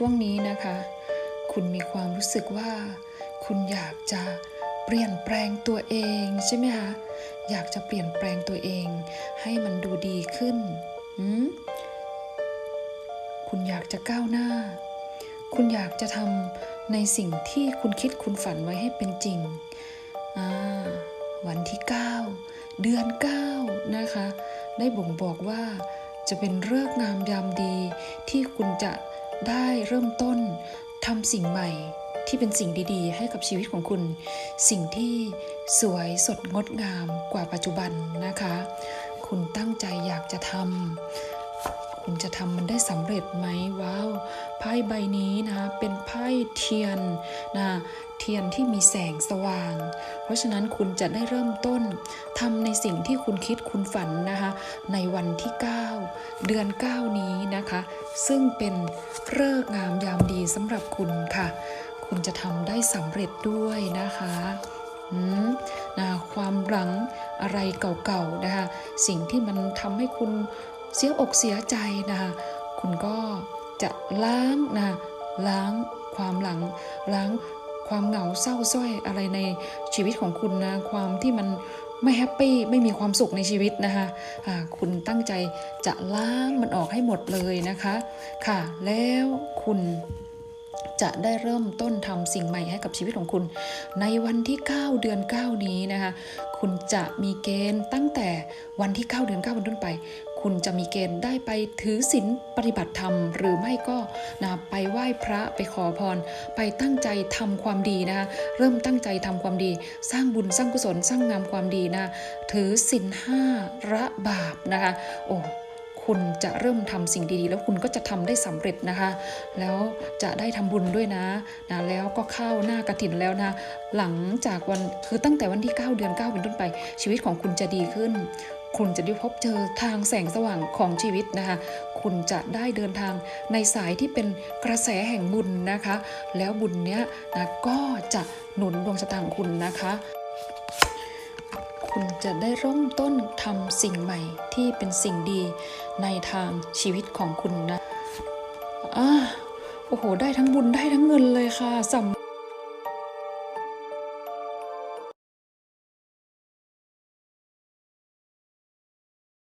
ช่วงนี้นะคะ คุณมีความรู้สึกว่า คุณอยากจะเปลี่ยนแปลงตัวเองใช่ไหมคะ อยากจะเปลี่ยนแปลงตัวเอง ให้มันดูดีขึ้น คุณอยากจะก้าวหน้า คุณอยากจะทำในสิ่งที่คุณคิดคุณฝันไว้ให้เป็นจริง วันที่ 9 เดือน 9 นะคะ ได้บ่งบอกว่าจะเป็นเลิกษ์งามยามดีที่คุณจะ ได้เริ่มต้นทำสิ่งใหม่ที่เป็นสิ่งดีๆ ให้กับชีวิตของคุณ สิ่งที่สวยสดงดงามกว่าปัจจุบันนะคะ คุณตั้งใจอยากจะทำ คุณจะทำมันได้สำเร็จไหมว้าวไพ่ใบนี้นะเป็นไพ่เทียนนะเทียนที่มีแสงสว่าง เพราะฉะนั้นคุณจะได้เริ่มต้นทำในสิ่งที่คุณคิดคุณฝันนะคะในวันที่ 9 เดือน 9 นี้นะคะ ซึ่งเป็นเลิกงามยามดีสำหรับคุณค่ะ คุณจะทำได้สำเร็จด้วยนะคะอืมนะความหลังอะไรเก่าๆนะคะสิ่งที่มันทำให้คุณ เสียอกเสียใจนะคะคุณก็จะล้างนะล้างความหลังล้างความเหงาเศร้าส้อยอะไรในชีวิตของคุณนะความที่มันไม่แฮปปี้ไม่มีความสุขในชีวิตนะคะะคุณตั้งใจจะล้างมันออกให้หมดเลยนะคะ ค่ะ แล้วคุณ จะได้เริ่มต้นทำสิ่งใหม่ให้กับชีวิตของคุณ ในวันที่ 9 เดือน 9 นี้นะคะ คุณจะมีเกณฑ์ตั้งแต่วันที่ 9 เดือน9เป็นต้นไป คุณจะมีเกณฑ์ได้ไปถือศีลปฏิบัติธรรม หรือไม่ก็นะไปไหว้พระไปขอพร ไปตั้งใจทำความดีนะคะเริ่มตั้งใจทำความดี สร้างบุญสร้างกุศลสร้างงามความดีนะถือศีลห้าระบาปนะคะโอ้ คุณจะเริ่มทำสิ่งดีๆ แล้วคุณก็จะทำได้สำเร็จนะคะ แล้วจะได้ทำบุญด้วยนะนะแล้วก็เข้าหน้ากระถินแล้วนะหลังจากวันคือตั้งแต่วันที่ 9 เดือน 9 เป็นต้นไป ชีวิตของคุณจะดีขึ้น คุณจะได้พบเจอทางแสงสว่างของชีวิตนะคะ คุณจะได้เดินทางในสายที่เป็นกระแสแห่งบุญนะคะ แล้วบุญเนี้ยนะก็จะหนุนดวงชะตาของคุณนะคะ คุณจะได้เริ่มต้นทำสิ่งใหม่ที่เป็นสิ่งดีในทางชีวิตของคุณนะอ่าโอ้โห ได้ทั้งบุญได้ทั้งเงินเลยค่ะสำ